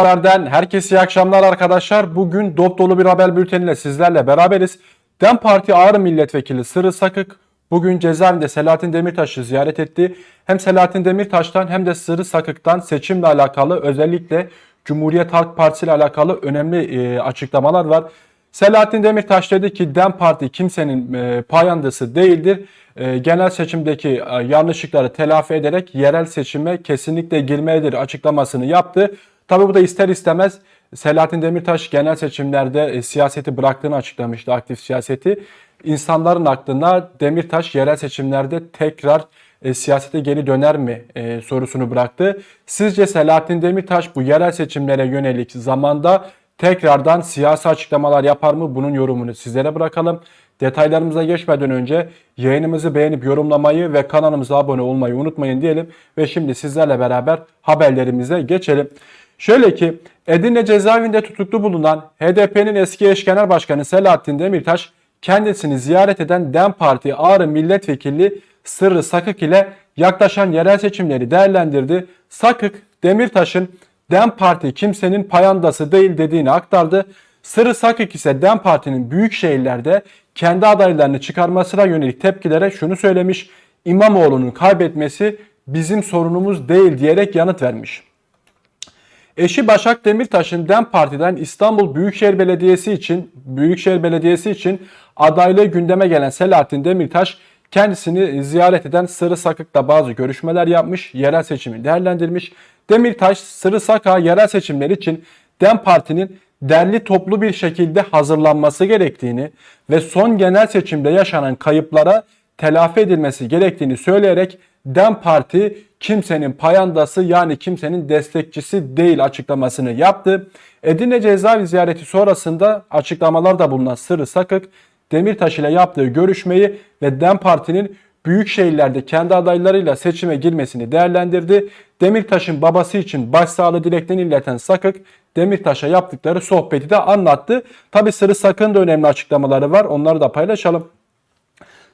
Haberden herkese iyi akşamlar arkadaşlar. Bugün dop dolu bir haber bülteniyle sizlerle beraberiz. DEM Parti Ağrı Milletvekili Sırrı Sakık bugün cezaevinde Selahattin Demirtaş'ı ziyaret etti. Hem Selahattin Demirtaş'tan hem de Sırrı Sakık'tan seçimle alakalı özellikle Cumhuriyet Halk Partisi ile alakalı önemli e, açıklamalar var. Selahattin Demirtaş dedi ki DEM Parti kimsenin e, payandısı değildir. E, genel seçimdeki e, yanlışlıkları telafi ederek yerel seçime kesinlikle girmelidir açıklamasını yaptı. Tabi bu da ister istemez Selahattin Demirtaş genel seçimlerde e, siyaseti bıraktığını açıklamıştı, aktif siyaseti. İnsanların aklına Demirtaş yerel seçimlerde tekrar e, siyasete geri döner mi e, sorusunu bıraktı. Sizce Selahattin Demirtaş bu yerel seçimlere yönelik zamanda tekrardan siyasi açıklamalar yapar mı? Bunun yorumunu sizlere bırakalım. Detaylarımıza geçmeden önce yayınımızı beğenip yorumlamayı ve kanalımıza abone olmayı unutmayın diyelim. Ve şimdi sizlerle beraber haberlerimize geçelim. Şöyle ki Edirne cezaevinde tutuklu bulunan HDP'nin eski eş genel başkanı Selahattin Demirtaş kendisini ziyaret eden DEM Parti Ağrı Milletvekili Sırrı Sakık ile yaklaşan yerel seçimleri değerlendirdi. Sakık Demirtaş'ın DEM Parti kimsenin payandası değil dediğini aktardı. Sırrı Sakık ise DEM Parti'nin büyük şehirlerde kendi adaylarını çıkarmasına yönelik tepkilere şunu söylemiş. İmamoğlu'nun kaybetmesi bizim sorunumuz değil diyerek yanıt vermiş. Eşi Başak Demirtaş'ın DEM Parti'den İstanbul Büyükşehir Belediyesi için Büyükşehir Belediyesi için adaylığı gündeme gelen Selahattin Demirtaş kendisini ziyaret eden Sırrı Sakık'la bazı görüşmeler yapmış, yerel seçimi değerlendirmiş. Demirtaş Sırrı Sak'a yerel seçimler için DEM Parti'nin derli toplu bir şekilde hazırlanması gerektiğini ve son genel seçimde yaşanan kayıplara telafi edilmesi gerektiğini söyleyerek DEM Parti kimsenin payandası yani kimsenin destekçisi değil açıklamasını yaptı. Edirne cezaevi ziyareti sonrasında açıklamalarda bulunan Sırrı Sakık, Demirtaş ile yaptığı görüşmeyi ve DEM Parti'nin büyük şehirlerde kendi adaylarıyla seçime girmesini değerlendirdi. Demirtaş'ın babası için başsağlığı dileklerini ileten Sakık, Demirtaş'a yaptıkları sohbeti de anlattı. Tabi Sırrı Sakık'ın da önemli açıklamaları var. Onları da paylaşalım.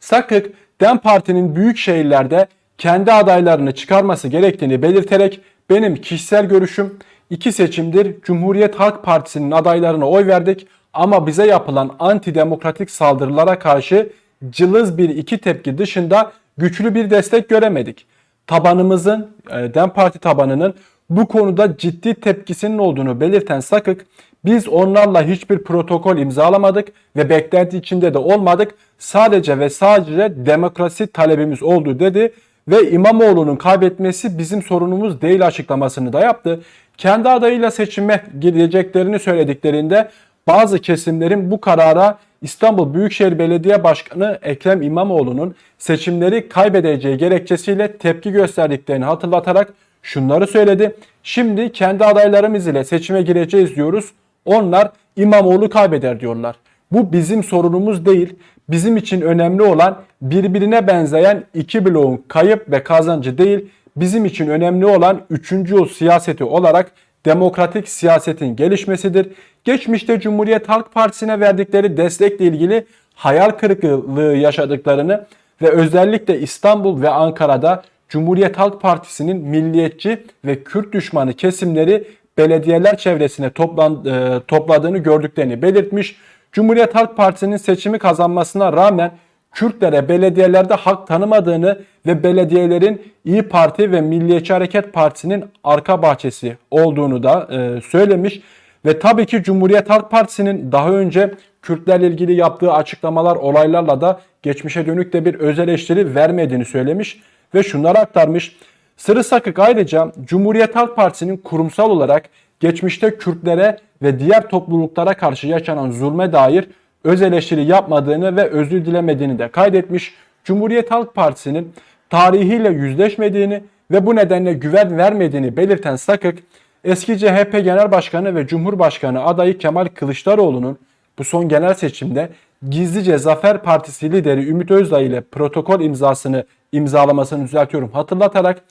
Sakık, DEM Parti'nin büyük şehirlerde kendi adaylarını çıkarması gerektiğini belirterek benim kişisel görüşüm iki seçimdir Cumhuriyet Halk Partisi'nin adaylarına oy verdik ama bize yapılan antidemokratik saldırılara karşı cılız bir iki tepki dışında güçlü bir destek göremedik. Tabanımızın, e, DEM Parti tabanının bu konuda ciddi tepkisinin olduğunu belirten Sakık, biz onlarla hiçbir protokol imzalamadık ve beklenti içinde de olmadık. Sadece ve sadece demokrasi talebimiz oldu dedi ve İmamoğlu'nun kaybetmesi bizim sorunumuz değil açıklamasını da yaptı. Kendi adayıyla seçime gireceklerini söylediklerinde bazı kesimlerin bu karara İstanbul Büyükşehir Belediye Başkanı Ekrem İmamoğlu'nun seçimleri kaybedeceği gerekçesiyle tepki gösterdiklerini hatırlatarak şunları söyledi. Şimdi kendi adaylarımız ile seçime gireceğiz diyoruz. Onlar İmamoğlu kaybeder diyorlar. Bu bizim sorunumuz değil. Bizim için önemli olan birbirine benzeyen iki bloğun kayıp ve kazancı değil. Bizim için önemli olan üçüncü yol siyaseti olarak demokratik siyasetin gelişmesidir. Geçmişte Cumhuriyet Halk Partisi'ne verdikleri destekle ilgili hayal kırıklığı yaşadıklarını ve özellikle İstanbul ve Ankara'da Cumhuriyet Halk Partisi'nin milliyetçi ve Kürt düşmanı kesimleri belediyeler çevresine e, topladığını gördüklerini belirtmiş. Cumhuriyet Halk Partisi'nin seçimi kazanmasına rağmen Kürtlere belediyelerde hak tanımadığını ve belediyelerin İyi Parti ve Milliyetçi Hareket Partisi'nin arka bahçesi olduğunu da e, söylemiş. Ve tabii ki Cumhuriyet Halk Partisi'nin daha önce Kürtlerle ilgili yaptığı açıklamalar olaylarla da geçmişe dönük de bir öz eleştiri vermediğini söylemiş ve şunları aktarmış. Sırı Sakık ayrıca Cumhuriyet Halk Partisi'nin kurumsal olarak geçmişte Kürtlere ve diğer topluluklara karşı yaşanan zulme dair öz eleştiri yapmadığını ve özür dilemediğini de kaydetmiş. Cumhuriyet Halk Partisi'nin tarihiyle yüzleşmediğini ve bu nedenle güven vermediğini belirten Sakık, eski CHP Genel Başkanı ve Cumhurbaşkanı adayı Kemal Kılıçdaroğlu'nun bu son genel seçimde gizlice Zafer Partisi lideri Ümit Özdağ ile protokol imzasını imzalamasını düzeltiyorum hatırlatarak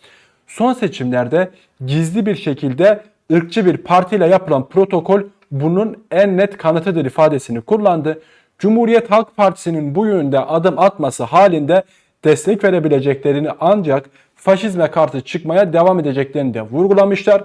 son seçimlerde gizli bir şekilde ırkçı bir partiyle yapılan protokol bunun en net kanıtıdır ifadesini kullandı. Cumhuriyet Halk Partisi'nin bu yönde adım atması halinde destek verebileceklerini ancak faşizme karşı çıkmaya devam edeceklerini de vurgulamışlar.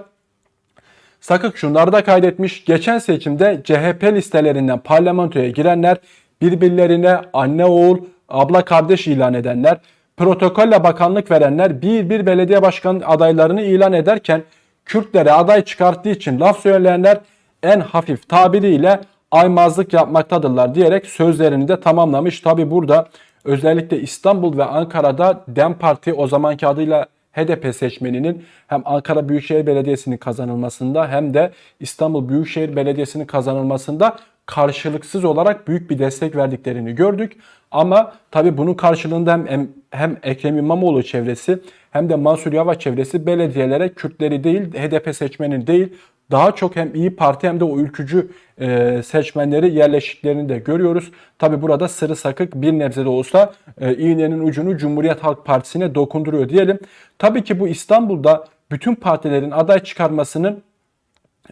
Sakık şunları da kaydetmiş. Geçen seçimde CHP listelerinden parlamentoya girenler birbirlerine anne oğul, abla kardeş ilan edenler, protokolle bakanlık verenler bir bir belediye başkan adaylarını ilan ederken Kürtlere aday çıkarttığı için laf söyleyenler en hafif tabiriyle aymazlık yapmaktadırlar diyerek sözlerini de tamamlamış. Tabi burada özellikle İstanbul ve Ankara'da DEM Parti o zamanki adıyla HDP seçmeninin hem Ankara Büyükşehir Belediyesi'nin kazanılmasında hem de İstanbul Büyükşehir Belediyesi'nin kazanılmasında karşılıksız olarak büyük bir destek verdiklerini gördük. Ama tabi bunun karşılığında hem, hem, Ekrem İmamoğlu çevresi hem de Mansur Yavaş çevresi belediyelere Kürtleri değil HDP seçmenin değil daha çok hem İyi Parti hem de o ülkücü e, seçmenleri yerleşiklerini de görüyoruz. Tabi burada Sırı Sakık bir nebze de olsa e, iğnenin ucunu Cumhuriyet Halk Partisi'ne dokunduruyor diyelim. Tabii ki bu İstanbul'da bütün partilerin aday çıkarmasının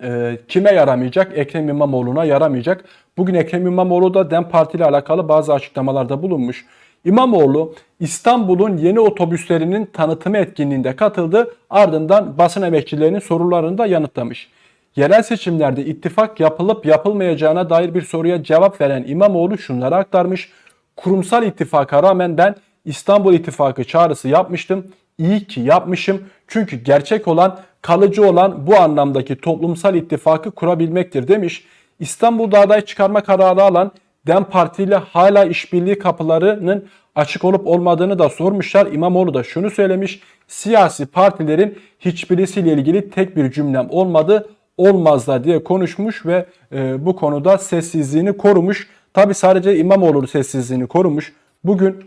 e, kime yaramayacak? Ekrem İmamoğlu'na yaramayacak. Bugün Ekrem İmamoğlu da DEM Parti ile alakalı bazı açıklamalarda bulunmuş. İmamoğlu İstanbul'un yeni otobüslerinin tanıtımı etkinliğinde katıldı. Ardından basın emekçilerinin sorularını da yanıtlamış. Yerel seçimlerde ittifak yapılıp yapılmayacağına dair bir soruya cevap veren İmamoğlu şunları aktarmış. Kurumsal ittifaka rağmen ben İstanbul İttifakı çağrısı yapmıştım. İyi ki yapmışım. Çünkü gerçek olan, kalıcı olan bu anlamdaki toplumsal ittifakı kurabilmektir demiş. İstanbul'da aday çıkarma kararı alan DEM Parti ile hala işbirliği kapılarının açık olup olmadığını da sormuşlar. İmamoğlu da şunu söylemiş. Siyasi partilerin hiçbirisiyle ilgili tek bir cümlem olmadı olmazlar diye konuşmuş ve e, bu konuda sessizliğini korumuş. Tabi sadece İmamoğlu sessizliğini korumuş. Bugün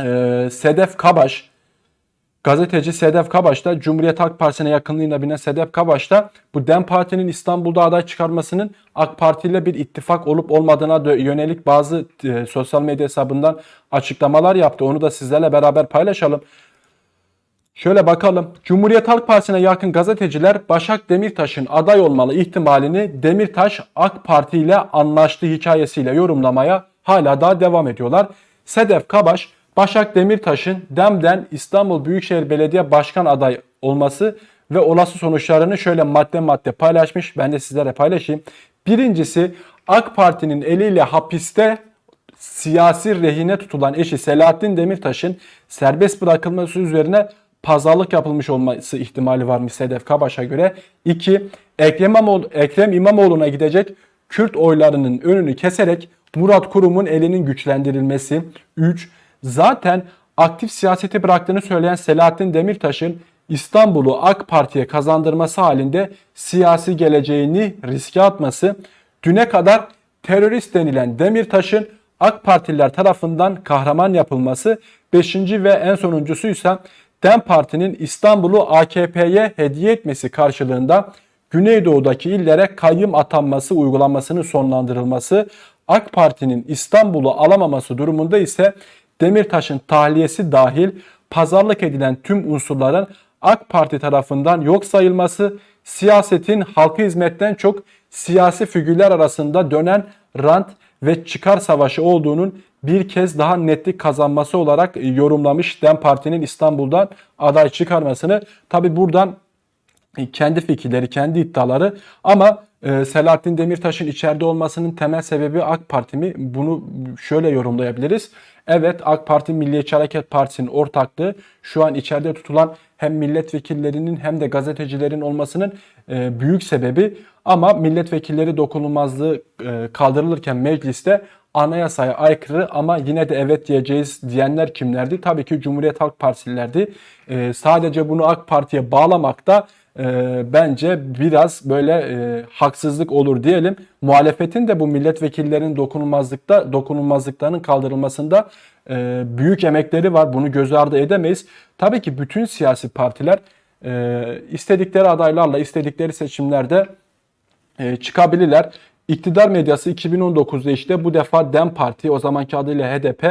e, Sedef Kabaş, gazeteci Sedef Kabaş da Cumhuriyet Halk Partisi'ne yakınlığıyla bilinen Sedef Kabaş da bu DEM Parti'nin İstanbul'da aday çıkarmasının AK Parti ile bir ittifak olup olmadığına yönelik bazı e, sosyal medya hesabından açıklamalar yaptı. Onu da sizlerle beraber paylaşalım. Şöyle bakalım. Cumhuriyet Halk Partisi'ne yakın gazeteciler Başak Demirtaş'ın aday olmalı ihtimalini Demirtaş AK Parti ile anlaştığı hikayesiyle yorumlamaya hala daha devam ediyorlar. Sedef Kabaş, Başak Demirtaş'ın DEM'den İstanbul Büyükşehir Belediye Başkan aday olması ve olası sonuçlarını şöyle madde madde paylaşmış. Ben de sizlere paylaşayım. Birincisi AK Parti'nin eliyle hapiste siyasi rehine tutulan eşi Selahattin Demirtaş'ın serbest bırakılması üzerine pazarlık yapılmış olması ihtimali varmış Sedef Kabaş'a göre. 2. Ekrem İmamoğlu, Ekrem İmamoğlu'na gidecek Kürt oylarının önünü keserek Murat Kurum'un elinin güçlendirilmesi. 3. Zaten aktif siyaseti bıraktığını söyleyen Selahattin Demirtaş'ın İstanbul'u AK Parti'ye kazandırması halinde siyasi geleceğini riske atması. Düne kadar terörist denilen Demirtaş'ın AK Partililer tarafından kahraman yapılması. Beşinci ve en sonuncusuysa DEM Parti'nin İstanbul'u AKP'ye hediye etmesi karşılığında Güneydoğu'daki illere kayyım atanması uygulanmasının sonlandırılması, AK Parti'nin İstanbul'u alamaması durumunda ise Demirtaş'ın tahliyesi dahil pazarlık edilen tüm unsurların AK Parti tarafından yok sayılması, siyasetin halkı hizmetten çok siyasi figürler arasında dönen rant ve çıkar savaşı olduğunun bir kez daha netlik kazanması olarak yorumlamış DEM Parti'nin İstanbul'dan aday çıkarmasını. Tabi buradan kendi fikirleri, kendi iddiaları ama e, Selahattin Demirtaş'ın içeride olmasının temel sebebi AK Parti mi? Bunu şöyle yorumlayabiliriz. Evet AK Parti Milliyetçi Hareket Partisi'nin ortaklığı şu an içeride tutulan hem milletvekillerinin hem de gazetecilerin olmasının e, büyük sebebi ama milletvekilleri dokunulmazlığı e, kaldırılırken mecliste anayasaya aykırı ama yine de evet diyeceğiz diyenler kimlerdi? Tabii ki Cumhuriyet Halk Partililerdi. E, sadece bunu AK Parti'ye bağlamak da e, bence biraz böyle e, haksızlık olur diyelim. Muhalefetin de bu milletvekillerinin dokunulmazlıkta dokunulmazlıklarının kaldırılmasında e, büyük emekleri var. Bunu göz ardı edemeyiz. Tabii ki bütün siyasi partiler e, istedikleri adaylarla istedikleri seçimlerde e, çıkabilirler. İktidar medyası 2019'da işte bu defa DEM Parti o zamanki adıyla HDP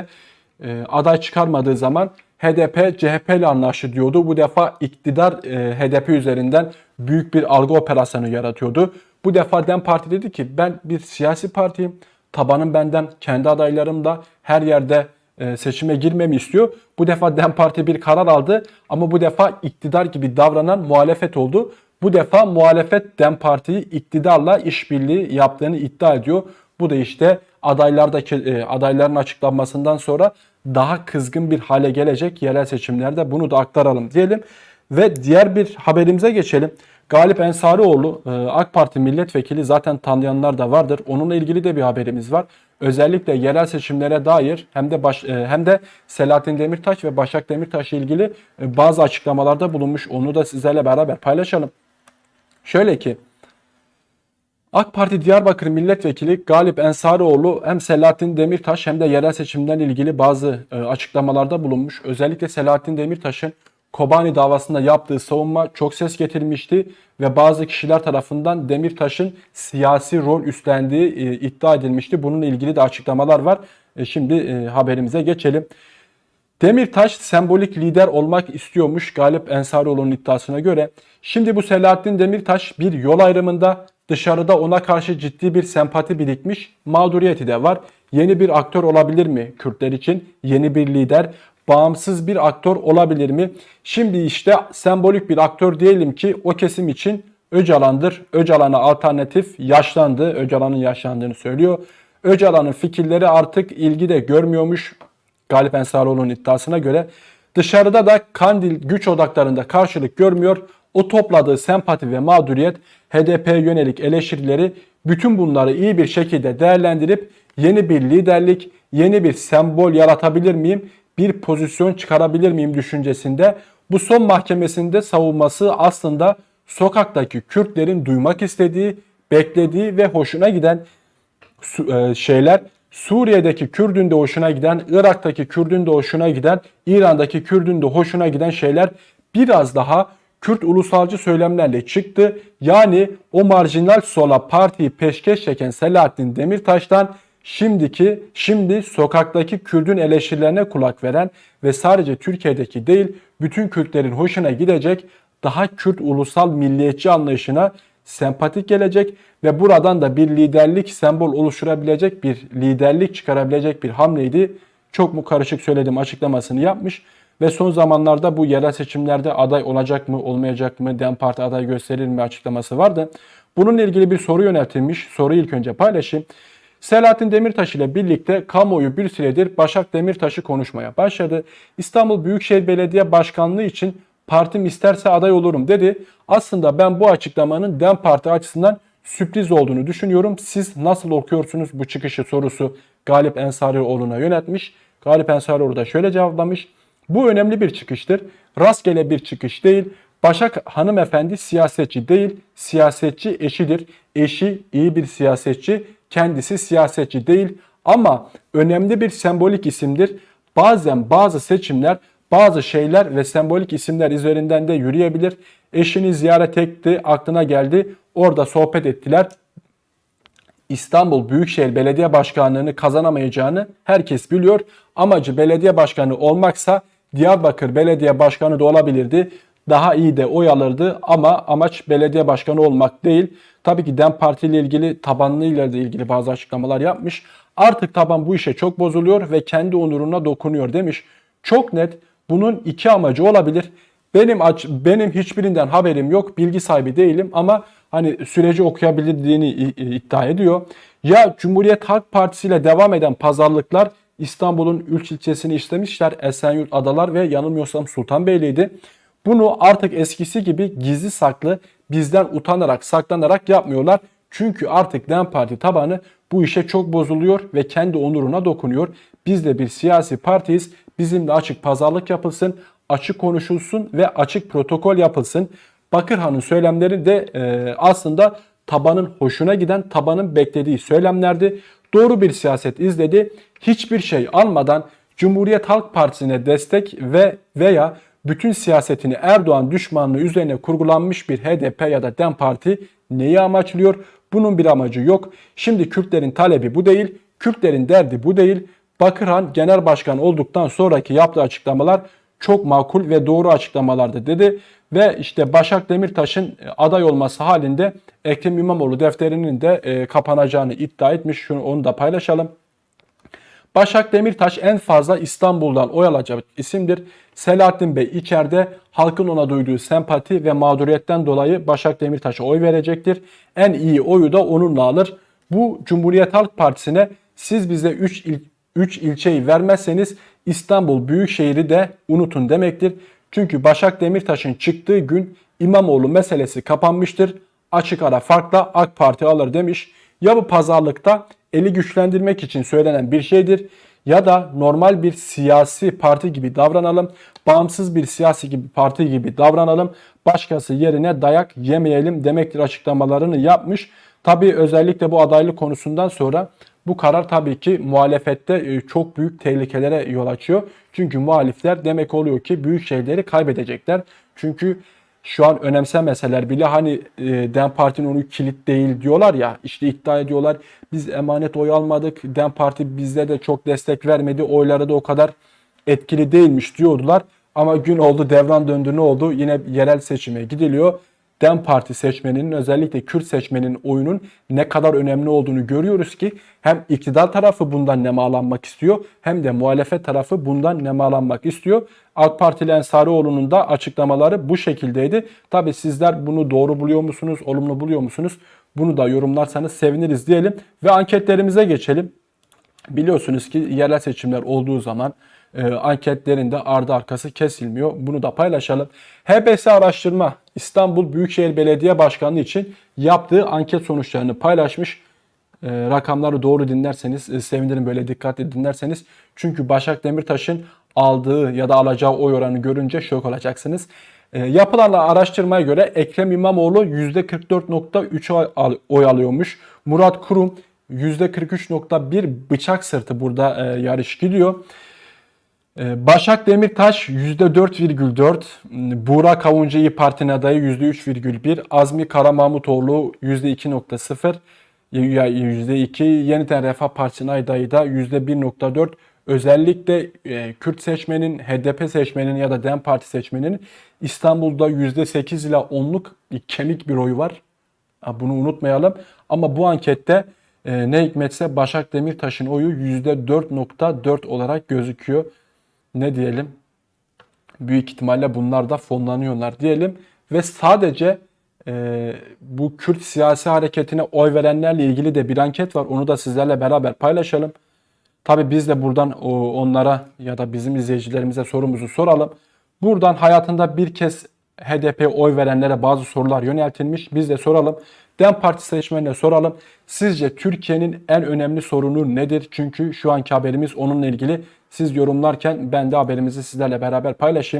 e, aday çıkarmadığı zaman HDP CHP ile anlaştı diyordu. Bu defa iktidar e, HDP üzerinden büyük bir algı operasyonu yaratıyordu. Bu defa DEM Parti dedi ki ben bir siyasi partiyim. Tabanım benden, kendi adaylarım da her yerde e, seçime girmemi istiyor. Bu defa DEM Parti bir karar aldı ama bu defa iktidar gibi davranan muhalefet oldu. Bu defa muhalefet DEM Parti'yi iktidarla işbirliği yaptığını iddia ediyor. Bu da işte adaylardaki e, adayların açıklanmasından sonra daha kızgın bir hale gelecek yerel seçimlerde bunu da aktaralım diyelim. Ve diğer bir haberimize geçelim. Galip Ensarioğlu e, AK Parti milletvekili zaten tanıyanlar da vardır. Onunla ilgili de bir haberimiz var. Özellikle yerel seçimlere dair hem de baş, e, hem de Selahattin Demirtaş ve Başak Demirtaş ile ilgili e, bazı açıklamalarda bulunmuş. Onu da sizlerle beraber paylaşalım. Şöyle ki AK Parti Diyarbakır Milletvekili Galip Ensarioğlu hem Selahattin Demirtaş hem de yerel seçimden ilgili bazı e, açıklamalarda bulunmuş. Özellikle Selahattin Demirtaş'ın Kobani davasında yaptığı savunma çok ses getirmişti ve bazı kişiler tarafından Demirtaş'ın siyasi rol üstlendiği e, iddia edilmişti. Bununla ilgili de açıklamalar var. E, şimdi haberimize geçelim. Demirtaş sembolik lider olmak istiyormuş Galip Ensarioğlu'nun iddiasına göre. Şimdi bu Selahattin Demirtaş bir yol ayrımında dışarıda ona karşı ciddi bir sempati birikmiş, mağduriyeti de var. Yeni bir aktör olabilir mi Kürtler için? Yeni bir lider, bağımsız bir aktör olabilir mi? Şimdi işte sembolik bir aktör diyelim ki o kesim için Öcalan'dır. Öcalan'a alternatif yaşlandı. Öcalan'ın yaşlandığını söylüyor. Öcalan'ın fikirleri artık ilgide görmüyormuş. Galip Ensarioğlu'nun iddiasına göre dışarıda da Kandil güç odaklarında karşılık görmüyor. O topladığı sempati ve mağduriyet HDP'ye yönelik eleştirileri bütün bunları iyi bir şekilde değerlendirip yeni bir liderlik, yeni bir sembol yaratabilir miyim? Bir pozisyon çıkarabilir miyim düşüncesinde. Bu son mahkemesinde savunması aslında sokaktaki Kürtlerin duymak istediği, beklediği ve hoşuna giden e, şeyler Suriye'deki Kürdün de hoşuna giden, Irak'taki Kürdün de hoşuna giden, İran'daki Kürdün de hoşuna giden şeyler biraz daha Kürt ulusalcı söylemlerle çıktı. Yani o marjinal sola partiyi peşkeş çeken Selahattin Demirtaş'tan şimdiki, şimdi sokaktaki Kürdün eleştirilerine kulak veren ve sadece Türkiye'deki değil bütün Kürtlerin hoşuna gidecek daha Kürt ulusal milliyetçi anlayışına sempatik gelecek ve buradan da bir liderlik sembol oluşturabilecek bir liderlik çıkarabilecek bir hamleydi. Çok mu karışık söyledim açıklamasını yapmış ve son zamanlarda bu yerel seçimlerde aday olacak mı olmayacak mı DEM Parti aday gösterir mi açıklaması vardı. Bununla ilgili bir soru yöneltilmiş. Soruyu ilk önce paylaşayım. Selahattin Demirtaş ile birlikte kamuoyu bir süredir Başak Demirtaş'ı konuşmaya başladı. İstanbul Büyükşehir Belediye Başkanlığı için partim isterse aday olurum dedi. Aslında ben bu açıklamanın DEM Parti açısından sürpriz olduğunu düşünüyorum. Siz nasıl okuyorsunuz bu çıkışı sorusu Galip Ensarioğlu'na yönetmiş. Galip Ensarioğlu da şöyle cevaplamış. Bu önemli bir çıkıştır. Rastgele bir çıkış değil. Başak hanımefendi siyasetçi değil, siyasetçi eşidir. Eşi iyi bir siyasetçi, kendisi siyasetçi değil ama önemli bir sembolik isimdir. Bazen bazı seçimler, bazı şeyler ve sembolik isimler üzerinden de yürüyebilir. Eşini ziyaret etti, aklına geldi. Orada sohbet ettiler. İstanbul Büyükşehir Belediye Başkanlığı'nı kazanamayacağını herkes biliyor. Amacı belediye başkanı olmaksa Diyarbakır Belediye Başkanı da olabilirdi. Daha iyi de oy alırdı ama amaç belediye başkanı olmak değil. Tabii ki DEM Parti ile ilgili tabanlıyla ilgili bazı açıklamalar yapmış. Artık taban bu işe çok bozuluyor ve kendi onuruna dokunuyor demiş. Çok net bunun iki amacı olabilir. Benim aç, benim hiçbirinden haberim yok. Bilgi sahibi değilim ama hani süreci okuyabildiğini iddia ediyor. Ya Cumhuriyet Halk Partisi ile devam eden pazarlıklar İstanbul'un Ülç ilçesini istemişler. Esenyurt Adalar ve yanılmıyorsam Sultanbeyli'ydi. Bunu artık eskisi gibi gizli saklı bizden utanarak saklanarak yapmıyorlar. Çünkü artık DEM Parti tabanı bu işe çok bozuluyor ve kendi onuruna dokunuyor. Biz de bir siyasi partiyiz. Bizimle açık pazarlık yapılsın, açık konuşulsun ve açık protokol yapılsın. Bakırhan'ın söylemleri de e, aslında tabanın hoşuna giden, tabanın beklediği söylemlerdi. Doğru bir siyaset izledi. Hiçbir şey almadan Cumhuriyet Halk Partisi'ne destek ve veya bütün siyasetini Erdoğan düşmanlığı üzerine kurgulanmış bir HDP ya da DEM Parti neyi amaçlıyor? Bunun bir amacı yok. Şimdi Kürtlerin talebi bu değil. Kürtlerin derdi bu değil. Bakırhan Genel Başkan olduktan sonraki yaptığı açıklamalar çok makul ve doğru açıklamalardı dedi. Ve işte Başak Demirtaş'ın aday olması halinde Ekrem İmamoğlu defterinin de e, kapanacağını iddia etmiş. Şunu onu da paylaşalım. Başak Demirtaş en fazla İstanbul'dan oy alacak isimdir. Selahattin Bey içeride halkın ona duyduğu sempati ve mağduriyetten dolayı Başak Demirtaş'a oy verecektir. En iyi oyu da onunla alır. Bu Cumhuriyet Halk Partisi'ne siz bize 3 il, 3 ilçeyi vermezseniz İstanbul Büyükşehir'i de unutun demektir. Çünkü Başak Demirtaş'ın çıktığı gün İmamoğlu meselesi kapanmıştır. Açık ara farkla AK Parti alır demiş. Ya bu pazarlıkta eli güçlendirmek için söylenen bir şeydir ya da normal bir siyasi parti gibi davranalım, bağımsız bir siyasi gibi parti gibi davranalım, başkası yerine dayak yemeyelim demektir açıklamalarını yapmış. Tabii özellikle bu adaylık konusundan sonra bu karar tabii ki muhalefette e, çok büyük tehlikelere yol açıyor. Çünkü muhalifler demek oluyor ki büyük şeyleri kaybedecekler. Çünkü şu an önemsemeseler bile hani e, DEM Parti'nin onu kilit değil diyorlar ya işte iddia ediyorlar biz emanet oy almadık DEM Parti bizde de çok destek vermedi oyları da o kadar etkili değilmiş diyordular. Ama gün oldu devran döndü ne oldu yine yerel seçime gidiliyor. DEM Parti seçmeninin özellikle Kürt seçmenin oyunun ne kadar önemli olduğunu görüyoruz ki hem iktidar tarafı bundan nemalanmak istiyor hem de muhalefet tarafı bundan nemalanmak istiyor. AK Partili Ensarioğlu'nun da açıklamaları bu şekildeydi. Tabi sizler bunu doğru buluyor musunuz, olumlu buluyor musunuz? Bunu da yorumlarsanız seviniriz diyelim ve anketlerimize geçelim. Biliyorsunuz ki yerel seçimler olduğu zaman e, anketlerin de ardı arkası kesilmiyor. Bunu da paylaşalım. HBS araştırma İstanbul Büyükşehir Belediye Başkanlığı için yaptığı anket sonuçlarını paylaşmış. E, rakamları doğru dinlerseniz e, sevinirim böyle dikkatli dinlerseniz. Çünkü Başak Demirtaş'ın aldığı ya da alacağı oy oranı görünce şok olacaksınız. E, yapılan araştırmaya göre Ekrem İmamoğlu %44.3 oy, al- oy alıyormuş. Murat Kurum %43.1 bıçak sırtı burada e, yarış gidiyor. Ee, Başak Demirtaş %4,4, Buğra Kavuncu İYİ Parti'nin adayı %3,1, Azmi Karamahmutoğlu %2,0, ya- %2, Yeniden Refah Partisi'nin adayı da %1,4. Özellikle e, Kürt seçmenin, HDP seçmenin ya da DEM Parti seçmeninin İstanbul'da %8 ile 10'luk kemik bir oyu var. Bunu unutmayalım. Ama bu ankette e, ne hikmetse Başak Demirtaş'ın oyu %4.4 olarak gözüküyor. Ne diyelim? Büyük ihtimalle bunlar da fonlanıyorlar diyelim. Ve sadece e, bu Kürt siyasi hareketine oy verenlerle ilgili de bir anket var. Onu da sizlerle beraber paylaşalım. Tabi biz de buradan onlara ya da bizim izleyicilerimize sorumuzu soralım. Buradan hayatında bir kez HDP'ye oy verenlere bazı sorular yöneltilmiş. Biz de soralım. DEM Parti seçmenine soralım. Sizce Türkiye'nin en önemli sorunu nedir? Çünkü şu anki haberimiz onunla ilgili. Siz yorumlarken ben de haberimizi sizlerle beraber paylaşayım.